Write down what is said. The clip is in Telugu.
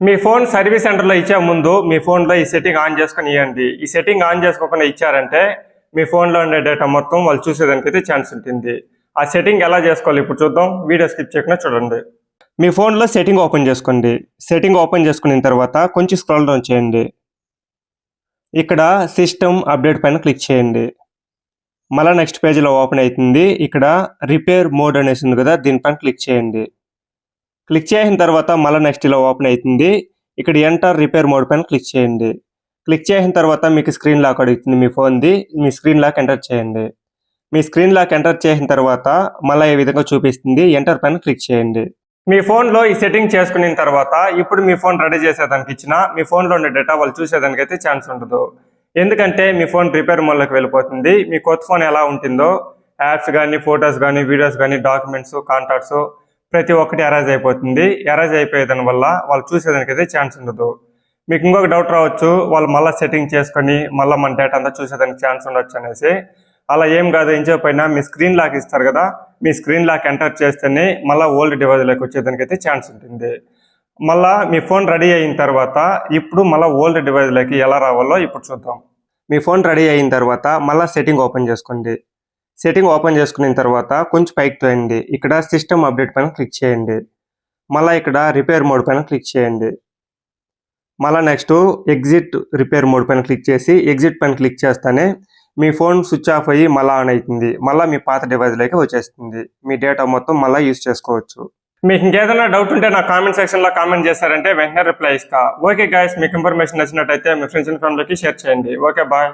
మీ ఫోన్ సర్వీస్ సెంటర్లో ఇచ్చే ముందు మీ ఫోన్లో ఈ సెట్టింగ్ ఆన్ చేసుకొని ఇవ్వండి ఈ సెట్టింగ్ ఆన్ చేసుకోకుండా ఇచ్చారంటే మీ ఫోన్లో ఉండే డేటా మొత్తం వాళ్ళు చూసేదానికి అయితే ఛాన్స్ ఉంటుంది. ఆ సెట్టింగ్ ఎలా చేసుకోవాలి ఇప్పుడు చూద్దాం. వీడియో స్కిప్ చేయకుండా చూడండి. మీ ఫోన్లో సెట్టింగ్ ఓపెన్ చేసుకోండి. సెట్టింగ్ ఓపెన్ చేసుకున్న తర్వాత కొంచెం స్క్రోల్ డౌన్ చేయండి. ఇక్కడ సిస్టమ్ అప్డేట్ పైన క్లిక్ చేయండి. మళ్ళీ నెక్స్ట్ పేజీలో ఓపెన్ అవుతుంది. ఇక్కడ రిపేర్ మోడ్ అనేసి ఉంది కదా దీనిపైన క్లిక్ చేయండి. క్లిక్ చేసిన తర్వాత మళ్ళీ నెక్స్ట్ ఇలా ఓపెన్ అవుతుంది. ఇక్కడ ఎంటర్ రిపేర్ మోడ్ పైన క్లిక్ చేయండి. క్లిక్ చేసిన తర్వాత మీకు స్క్రీన్ లాక్ అడుగుతుంది మీ ఫోన్ది మీ స్క్రీన్ లాక్ ఎంటర్ చేయండి. మీ స్క్రీన్ లాక్ ఎంటర్ చేసిన తర్వాత మళ్ళీ ఈ విధంగా చూపిస్తుంది? ఎంటర్ పైన క్లిక్ చేయండి. మీ ఫోన్లో ఈ సెట్టింగ్ చేసుకున్న తర్వాత ఇప్పుడు మీ ఫోన్ రెడీ చేసేదానికి ఇచ్చిన మీ ఫోన్లో ఉండే డేటా వాళ్ళు చూసేదానికి అయితే ఛాన్స్ ఉండదు. ఎందుకంటే మీ ఫోన్ రిపేర్ మోడ్లోకి వెళ్ళిపోతుంది. మీ కొత్త ఫోన్ ఎలా ఉంటుందో యాప్స్ కానీ ఫొటోస్ కానీ వీడియోస్ కానీ డాక్యుమెంట్స్ కాంటాక్ట్స్ ప్రతి ఒక్కటి ఎరేజ్ అయిపోతుంది. ఎరేజ్ అయిపోయేదాని వల్ల వాళ్ళు చూసేదానికి అయితే ఛాన్స్ ఉండదు. మీకు ఇంకొక డౌట్ రావచ్చు వాళ్ళు మళ్ళీ సెట్టింగ్ చేసుకొని మళ్ళీ మన డేటా అంతా చూసేదానికి ఛాన్స్ ఉండొచ్చు అనేసి. అలా ఏం కాదు ఏం చెప్పైనా మీ స్క్రీన్ లాక్ ఇస్తారు కదా మీ స్క్రీన్ లాక్ ఎంటర్ చేస్తేనే మళ్ళీ ఓల్డ్ డివైజ్లోకి వచ్చేదానికి అయితే ఛాన్స్ ఉంటుంది. మళ్ళీ మీ ఫోన్ రెడీ అయిన తర్వాత ఇప్పుడు మళ్ళీ ఓల్డ్ డివైజ్లోకి ఎలా రావాలో ఇప్పుడు చూద్దాం. మీ ఫోన్ రెడీ అయిన తర్వాత మళ్ళీ సెట్టింగ్ ఓపెన్ చేసుకోండి. సెట్టింగ్ ఓపెన్ చేసుకున్న తర్వాత కొంచెం పైకి తోయండి. ఇక్కడ సిస్టమ్ అప్డేట్ పైన క్లిక్ చేయండి. మళ్ళీ ఇక్కడ రిపేర్ మోడ్ పైన క్లిక్ చేయండి. మళ్ళీ నెక్స్ట్ ఎగ్జిట్ రిపేర్ మోడ్ పైన క్లిక్ చేసి ఎగ్జిట్ పైన క్లిక్ చేస్తానే మీ ఫోన్ స్విచ్ ఆఫ్ అయ్యి మళ్ళీ ఆన్ అవుతుంది మళ్ళీ మీ పాత డివైజ్లోకి వచ్చేస్తుంది. మీ డేటా మొత్తం మళ్ళీ యూజ్ చేసుకోవచ్చు. మీకు ఇంకేదైనా డౌట్ ఉంటే నా కామెంట్ సెక్షన్లో కామెంట్ చేశారంటే వెంటనే రిప్లై ఇస్తా. ఓకే గాయస్ మీకు ఇన్ఫర్మేషన్ నచ్చినట్టయితే మీ ఫ్రెండ్స్ అండ్ ఫ్యామిలీకి షేర్ చేయండి. Okay bye